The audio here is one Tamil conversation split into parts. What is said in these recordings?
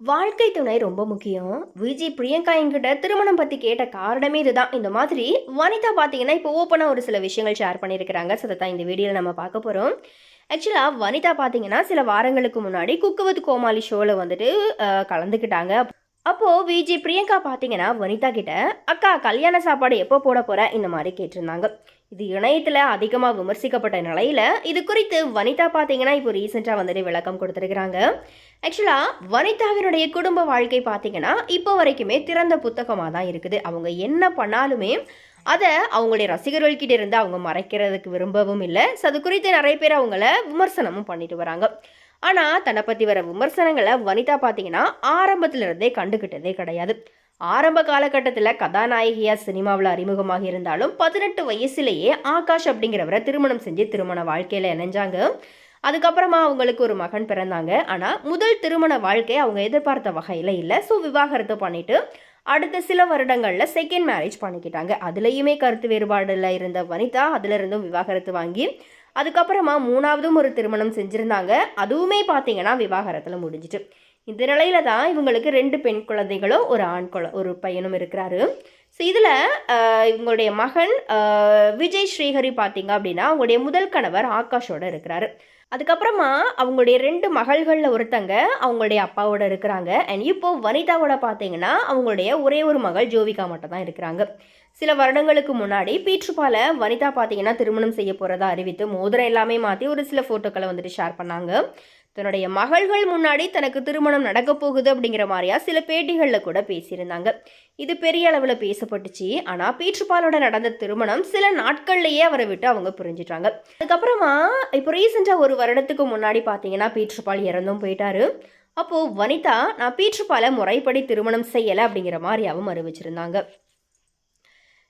வாழ்க்கை துணை ரொம்ப முக்கியம். விஜி பிரியங்கா என்கிட்ட திருமணம் பற்றி கேட்ட காரணமே இதுதான். இந்த மாதிரி வனிதா பார்த்தீங்கன்னா இப்போ ஓப்பனாக ஒரு சில விஷயங்கள் ஷேர் பண்ணியிருக்கிறாங்க. ஸோ தான் இந்த வீடியோவில் நம்ம பார்க்க போகிறோம் ஆக்சுவலாக வனிதா பார்த்தீங்கன்னா சில வாரங்களுக்கு முன்னாடி குக்குவத் கோமாளி ஷோவில் வந்துட்டு கலந்துக்கிட்டாங்க. அப்போது விஜி பிரியங்கா பார்த்தீங்கன்னா வனிதா கிட்ட அக்கா கல்யாண சாப்பாடு எப்போ போட போற? இந்த மாதிரி கேட்டிருந்தாங்க. இது இணையத்தில் அதிகமாக விமர்சிக்கப்பட்ட நிலையில் இது குறித்து வனிதா பார்த்தீங்கன்னா இப்போ ரீசெண்டாக வந்துட்டு விளக்கம் கொடுத்துருக்குறாங்க. ஆக்சுவலாக வனிதாவினுடைய குடும்ப வாழ்க்கை பார்த்தீங்கன்னா இப்போ வரைக்குமே திறந்த புத்தகமாக தான் இருக்குது. அவங்க என்ன பண்ணாலுமே அதை அவங்களுடைய ரசிகர்கள்கிட்ட இருந்து அவங்க மறைக்கிறதுக்கு விரும்பவும் இல்லை. ஸோ அது குறித்து நிறைய பேர் அவங்கள விமர்சனமும் பண்ணிட்டு வராங்க. ஆனால் தன்னை பற்றி வர விமர்சனங்களை வனிதா பார்த்தீங்கன்னா ஆரம்பத்திலிருந்தே கண்டுக்கிட்டதே கிடையாது. ஆரம்ப காலகட்டத்தில் கதாநாயகியாக சினிமாவில் அறிமுகமாக இருந்தாலும் பதினெட்டு வயசுலேயே ஆகாஷ் அப்படிங்கிறவரை திருமணம் செஞ்சு திருமண வாழ்க்கையில் இணைஞ்சாங்க. அதுக்கப்புறமா அவங்களுக்கு ஒரு மகன் பிறந்தாங்க. ஆனால் முதல் திருமண வாழ்க்கை அவங்க எதிர்பார்த்த வகையில் இல்லை. ஸோ விவாகரத்து பண்ணிவிட்டு அடுத்த சில வருடங்களில் செகண்ட் மேரேஜ் பண்ணிக்கிட்டாங்க. அதுலேயுமே கருத்து வேறுபாடில் இருந்த வனிதா அதிலிருந்தும் விவாகரத்து வாங்கி அதுக்கப்புறமா மூணாவதும் ஒரு திருமணம் செஞ்சுருந்தாங்க. அதுவுமே பார்த்தீங்கன்னா விவாகரத்தில் முடிஞ்சிட்டு. இந்த நிலையில தான் இவங்களுக்கு ரெண்டு பெண் குழந்தைகளும் ஒரு ஆண் குழ ஒரு பையனும் இருக்கிறாரு. ஸோ இதில் இவங்களுடைய மகன் விஜய் ஸ்ரீஹரி பார்த்தீங்க அப்படின்னா அவங்களுடைய முதல் கணவர் ஆகாஷோட இருக்கிறாரு. அதுக்கப்புறமா அவங்களுடைய ரெண்டு மகள்களில் ஒருத்தங்க அவங்களுடைய அப்பாவோட இருக்கிறாங்க. அண்ட் இப்போ வனிதாவோட பார்த்தீங்கன்னா அவங்களுடைய ஒரே ஒரு மகள் ஜோவிகா மட்டும் தான் இருக்கிறாங்க. சில வருடங்களுக்கு முன்னாடி பீட்ருபால வனிதா பார்த்தீங்கன்னா திருமணம் செய்ய போகிறதா அறிவித்து மோதிரம் எல்லாமே மாற்றி ஒரு சில ஃபோட்டோக்களை வந்துட்டு ஷேர் பண்ணாங்க. தன்னுடைய மகள்கள் முன்னாடி தனக்கு திருமணம் நடக்க போகுது அப்படிங்கிற மாதிரியா சில பேட்டிகளில் கூட பேசியிருந்தாங்க. இது பெரிய அளவில் பேசப்பட்டுச்சு. ஆனால் பீட்ருபாலோட நடந்த திருமணம் சில நாட்கள்லேயே அவரை விட்டு அவங்க புரிஞ்சிட்டாங்க. அதுக்கப்புறமா இப்போ ரீசெண்டாக ஒரு வருடத்துக்கு முன்னாடி பார்த்தீங்கன்னா பீட்ருபால் இறந்தும் போயிட்டாரு. அப்போது வனிதா நான் பீட்ருபாலை முறைப்படி திருமணம் செய்யலை அப்படிங்கிற மாதிரியாவும் அறிவிச்சிருந்தாங்க.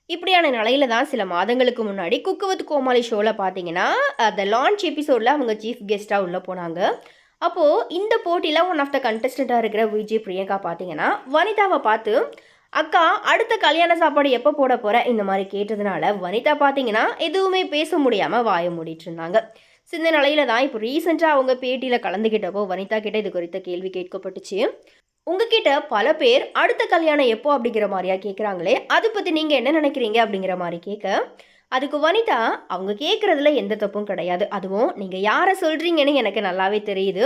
இப்படியான நிலையில தான் சில மாதங்களுக்கு முன்னாடி குக்குவத் கோமாளி ஷோவில் பார்த்தீங்கன்னா அந்த லான்ச் எபிசோடில் அவங்க சீஃப் கெஸ்ட்டாக உள்ளே போனாங்க. அப்போது இந்த போட்டியில் ஒன் ஆஃப் த கண்டஸ்டண்ட்டாக இருக்கிற விஜய் பிரியங்கா பார்த்தீங்கன்னா வனிதாவை பார்த்து அக்கா அடுத்த கல்யாண சாப்பாடு எப்போ போட போகிற இந்த மாதிரி கேட்டதுனால வனிதா பார்த்தீங்கன்னா எதுவுமே பேச முடியாமல் வாய மூடிட்டு இருந்தாங்க. இந்த நிலையில தான் இப்போ ரீசெண்டாக அவங்க பேட்டியில் கலந்துக்கிட்டப்போ வனிதா கிட்ட இது குறித்த கேள்வி கேட்கப்பட்டுச்சு. உங்ககிட்ட பல பேர் அடுத்த கல்யாணம் எப்போ அப்படிங்கிற மாதிரியா கேட்குறாங்களே அதை பற்றி நீங்கள் என்ன நினைக்கிறீங்க? அப்படிங்கிற மாதிரி கேட்க அதுக்கு வனிதா அவங்க கேட்குறதுல எந்த தப்பும் கிடையாது. அதுவும் நீங்கள் யாரை சொல்கிறீங்கன்னு எனக்கு நல்லாவே தெரியுது.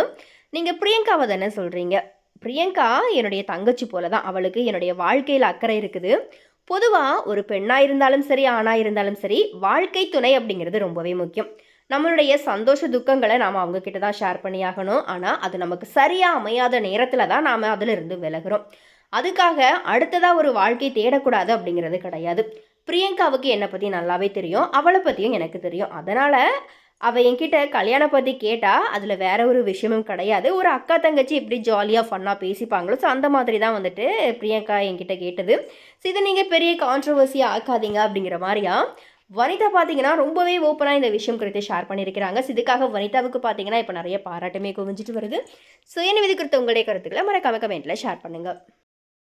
நீங்கள் பிரியங்காவை தானே சொல்கிறீங்க பிரியங்கா என்னுடைய தங்கச்சி போல தான் அவளுக்கு என்னுடைய வாழ்க்கையில் அக்கறை இருக்குது. பொதுவாக ஒரு பெண்ணாக இருந்தாலும் சரி ஆணாக இருந்தாலும் சரி வாழ்க்கை துணை அப்படிங்கிறது ரொம்பவே முக்கியம். நம்மளுடைய சந்தோஷ துக்கங்களை நாம் அவங்கக்கிட்ட தான் ஷேர் பண்ணி ஆகணும். ஆனால் அது நமக்கு சரியாக அமையாத நேரத்தில் தான் நாம் அதிலிருந்து விலகுறோம். அதுக்காக அடுத்ததாக ஒரு வாழ்க்கை தேடக்கூடாது அப்படிங்கிறது கிடையாது. பிரியங்காவுக்கு என்னை பற்றி நல்லாவே தெரியும் அவளை பற்றியும் எனக்கு தெரியும். அதனால் அவள் என்கிட்ட கல்யாணம் பற்றி கேட்டால் அதில் வேற ஒரு விஷயமும் கிடையாது. ஒரு அக்கா தங்கச்சி இப்படி ஜாலியாக ஃபன்னாக பேசிப்பாங்களோ ஸோ அந்த மாதிரி தான் வந்துட்டு பிரியங்கா என்கிட்ட கேட்டது. ஸோ இதை நீங்கள் பெரிய கான்ட்ரவர்சியாக ஆக்காதீங்க அப்படிங்கிற மாதிரியா? வனிதா பார்த்தீங்கன்னா ரொம்பவே ஓப்பனாக இந்த விஷயம் குறித்து ஷேர் பண்ணியிருக்கிறாங்க. ஸோ இதுக்காக வனிதாவுக்கு பார்த்தீங்கன்னா இப்போ நிறைய பாராட்டுமே குவிஞ்சிட்டு வருது. ஸோ என்ன இது குறித்த உங்களுடைய கருத்துக்களை மறக்காம கமெண்ட்டில் ஷேர் பண்ணுங்கள்